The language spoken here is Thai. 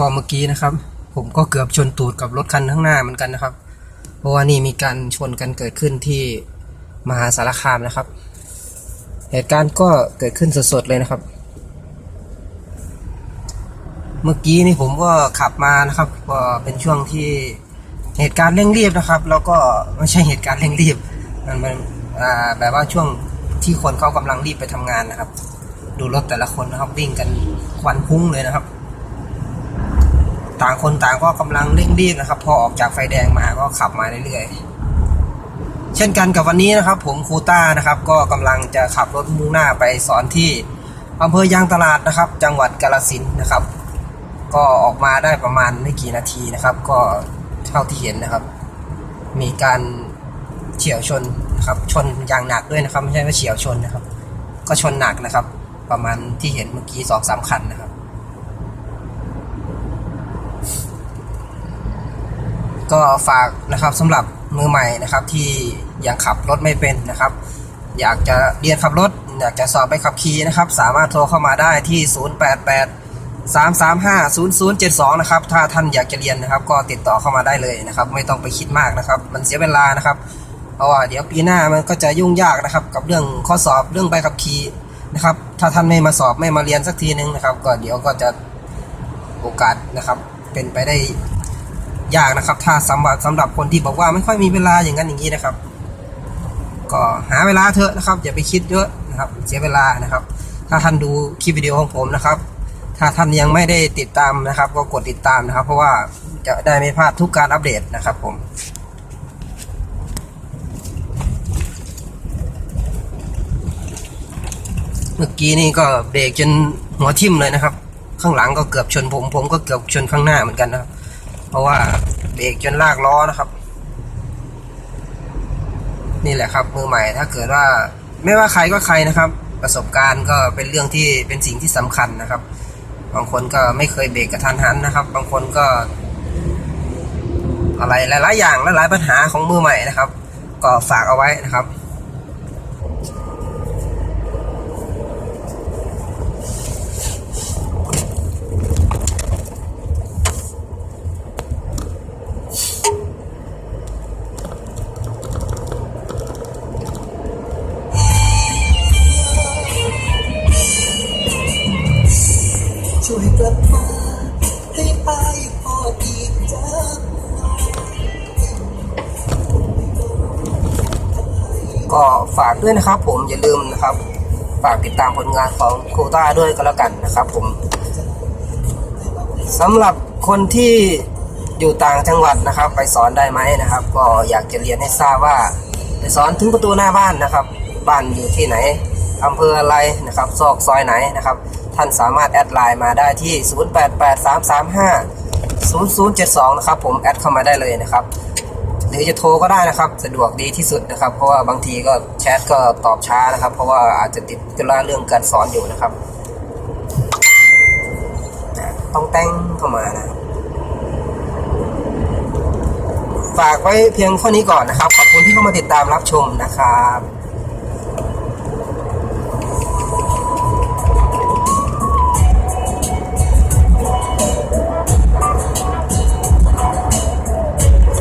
ก็เมื่อกี้นะครับ ผมก็เกือบชนตูดกับรถคันข้างหน้าเหมือนกันนะครับ เพราะว่านี่มีการชนกันเกิดขึ้นที่มหาสารคามนะครับ เหตุการณ์ก็เกิดขึ้นสดๆเลยนะครับ เมื่อกี้นี่ผมก็ขับมานะครับ ก็เป็นช่วงที่เหตุการณ์เร่งรีบนะครับ แล้วก็ไม่ใช่เหตุการณ์เร่งรีบ มันมันแบบว่าช่วงที่คนเขากำลังรีบไปทำงานนะครับ ดูรถแต่ละคนนะครับวิ่งกันควันพุ่งเลยนะครับ ต่างคนต่างก็กำลังเร่งรีบนะครับ พอออกจากไฟแดงมาก็ขับมาเรื่อยๆ เช่นกันกับวันนี้นะครับ ผมครูต้านะครับ ก็กำลังจะขับรถมุ่งหน้าไปสอนที่อำเภอยางตลาดนะครับ จังหวัดกาฬสินนะครับ ก็ออกมาได้ประมาณไม่กี่นาทีนะครับ ก็เท่าที่เห็นนะครับ มีการเฉียวชนนะครับ ชนอย่างหนักด้วยนะครับ ไม่ใช่ว่าเฉียวชนนะครับ ก็ชนหนักนะครับ ประมาณที่เห็นเมื่อกี้สองสามคันนะครับ ก็ฝากนะครับสำหรับมือใหม่นะครับที่ยังขับรถไม่เป็นนะครับ อยากจะเรียนขับรถ อยากจะสอบไปขับขี่นะครับ สามารถโทรเข้ามาได้ที่ 088 335 0072 นะครับ ถ้าท่านอยากจะเรียนนะครับ ก็ติดต่อเข้ามาได้เลยนะครับ ไม่ต้องไปคิดมากนะครับ มันเสียเวลานะครับ เพราะว่าเดี๋ยวปีหน้ามันก็จะยุ่งยากนะครับ กับเรื่องข้อสอบเรื่องใบขับขี่นะครับ ถ้าท่านไม่มาสอบไม่มาเรียนสักทีนึงนะครับ ก็เดี๋ยวก็จะโอกาสนะครับ เป็นไปได้ ยากนะครับ ถ้าสำหรับสำหรับคนที่บอกว่าไม่ค่อยมีเวลาอย่างนั้นอย่างนี้นะครับ ก็หาเวลาเถอะนะครับอย่าไปคิดเยอะนะครับเสียเวลานะครับ ถ้าท่านดูคลิปวิดีโอของผมนะครับ ถ้าท่านยังไม่ได้ติดตามนะครับ ก็กดติดตามนะครับ เพราะว่าจะได้ไม่พลาดทุกการอัปเดตนะครับผมเมื่อกี้นี่ก็เบรกจนหัวทิ่มเลยนะครับ ข้างหลังก็เกือบชนผม ผมก็เกือบชนข้างหน้าเหมือนกันนะครับ เพราะว่าเบรกจนลากล้อนะครับ นี่แหละครับ มือใหม่ถ้าเกิดว่าไม่ว่าใครก็ใครนะครับ ประสบการณ์ก็เป็นเรื่องที่เป็นสิ่งที่สำคัญนะครับ บางคนก็ไม่เคยเบรกกระทันหันนะครับ บางคนก็ อะไรหลาย ๆ อย่างและหลายปัญหาของมือใหม่นะครับ ก็ฝากเอาไว้นะครับ ให้อายพออีจักก็ฝากด้วยนะครับผมอย่าลืมนะครับ ฝากติดตามผลงานของโคต้าด้วยก็แล้วกันนะครับผมสำหรับคนที่อยู่ต่างจังหวัดนะครับ ไปสอนได้ไหมนะครับ ก็อยากจะเรียนให้ทราบว่าไปสอนถึงประตูหน้าบ้านนะครับ บ้านอยู่ที่ไหนอำเภออะไรนะครับ ซอกซอยไหนนะครับ ท่านสามารถแอดไลน์มาได้ที่ 0883350072 นะครับผมแอดเข้ามาได้เลยนะครับ หรือจะโทรก็ได้นะครับ สะดวกดีที่สุดนะครับ เพราะว่าบางทีก็แชทก็ตอบช้านะครับ เพราะว่าอาจจะติดธุระเรื่องการสอนอยู่นะครับ ต้องแต่งเข้ามานะฝากไว้เพียงเท่านี้ก่อนนะครับ ขอบคุณที่เข้ามาติดตามรับชมนะครับ